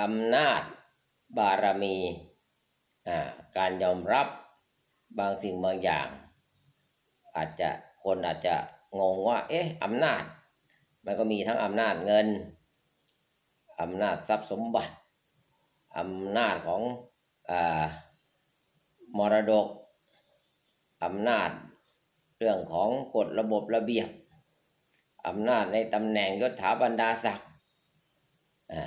อำนาจบารมีการยอมรับบางสิ่งบางอย่าง อาจจะคนอาจจะงงว่า เอ๊ะอำนาจ มันก็มีทั้งอำนาจเงินอำนาจทรัพย์สมบัติอำนาจของอมรดกอำนาจเรื่องของกฎระบบระเบียบอำนาจในตำแหน่งยศถาบรรดาศักดิ์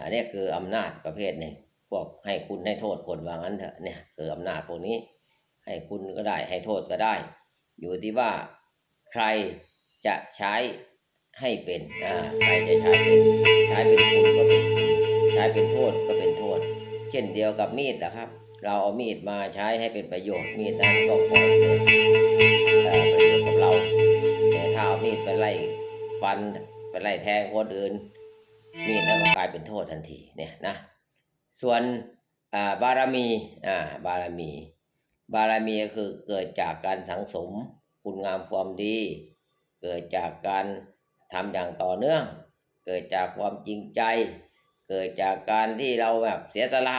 อันนี้คืออำนาจประเภทหนึ่งพวกให้คุณให้โทษคนว่างั้นเถอะเนี่ยคืออำนาจพวกนี้ ให้คุณก็ได้ให้โทษก็ได้ อยู่ที่ว่าใครจะใช้ให้เป็นอ่าใครจะใช้เป็นใช้เป็นคุณก็เป็นคุณใช้เป็นโทษก็เป็นโทษ เช่นเดียวกับมีดนะครับ เราเอามีดมาใช้ให้เป็นประโยชน์มีดนั้นก็ก่อเกิดประโยชน์กับเราแต่ถ้าเอามีดไปไล่ฟันไปไล่แทงคนอื่น มีดนั้นก็กลายเป็นโทษทันทีเนี่ยนะส่วนบารมีอ่าบารมี บารมีก็คือเกิดจากการสังสมคุณงามความดี เกิดจากการทำอย่างต่อเนื่อง เกิดจากความจริงใจ เกิดจากการที่เราแบบเสียสละ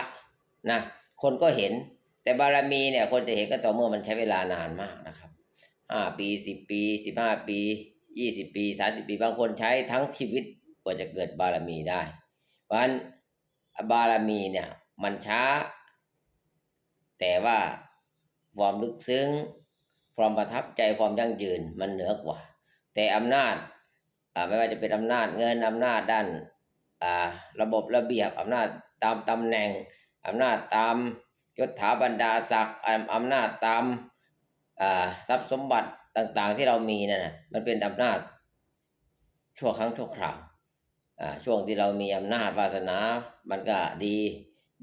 นะคนก็เห็นแต่บารมีเนี่ยคนจะเห็นก็ต่อเมื่อมันใช้เวลานานมากนะครับห้าปีสิบปีสิบห้าปียี่สิบปีสามสิบปีบางคนใช้ทั้งชีวิต ว่าจะเกิดบารมีได้ เพราะฉะนั้นบารมีเนี่ยมันช้า แต่ว่าความลึกซึ้งความประทับใจความยั่งยืนมันเหนือกว่า แต่อำนาจไม่ว่าจะเป็นอำนาจเงินอำนาจด้านาระบบระเบียบอำนาจตามตำแหน่งอำนาจตามยศถาบรรดาศักดิ์อำนาจตามทรัพย์สมบัติต่างๆที่เรามีนั่นนะมันเป็นอำนาจชั่วครั้งชั่วคราว ช่วงที่เรามีอำนาจวาสนา มันก็ดี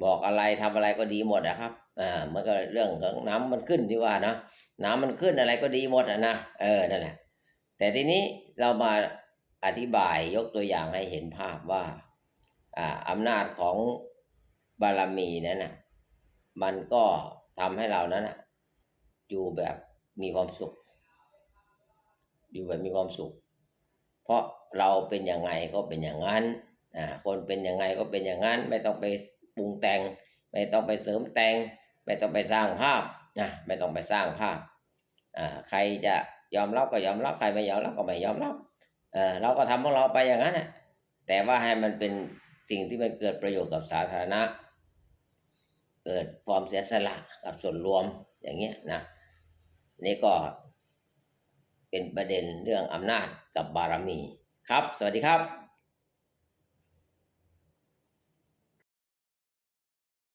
บอกอะไรทำอะไรก็ดีหมดนะครับอ่ามันก็เรื่องของน้ำมันขึ้นที่ว่านะน้ำมันขึ้นอะไรก็ดีหมดอะนะเออนั่นแหละแต่ทีนี้เรามาอธิบายยกตัวอย่างให้เห็นภาพว่าอ่าอำนาจของบารมีนั้นนะมันก็ทำให้เรานั้นนะอยู่แบบมีความสุข อยู่แบบมีความสุข เพราะเราเป็นยังไงก็เป็นอย่างนั้นอ่าคนเป็นยังไงก็เป็นอย่างนั้น ไม่ต้องไปปรุงแต่ง ไม่ต้องไปเสริมแต่ง ไม่ต้องไปสร้างภาพนะไม่ต้องไปสร้างภาพอ่าใครจะยอมรับก็ยอมรับใครไม่ยอมรับก็ไม่ยอมรับเออเราก็ทำของเราไปอย่างนั้นนะแต่ว่าให้มันเป็นสิ่งที่มันเกิดประโยชน์กับสาธารณะ เกิดความเสียสละกับส่วนรวมอย่างเงี้ยนะนี่ก็ เป็นประเด็นเรื่องอำนาจกับบารมี ครับ สวัสดีครับ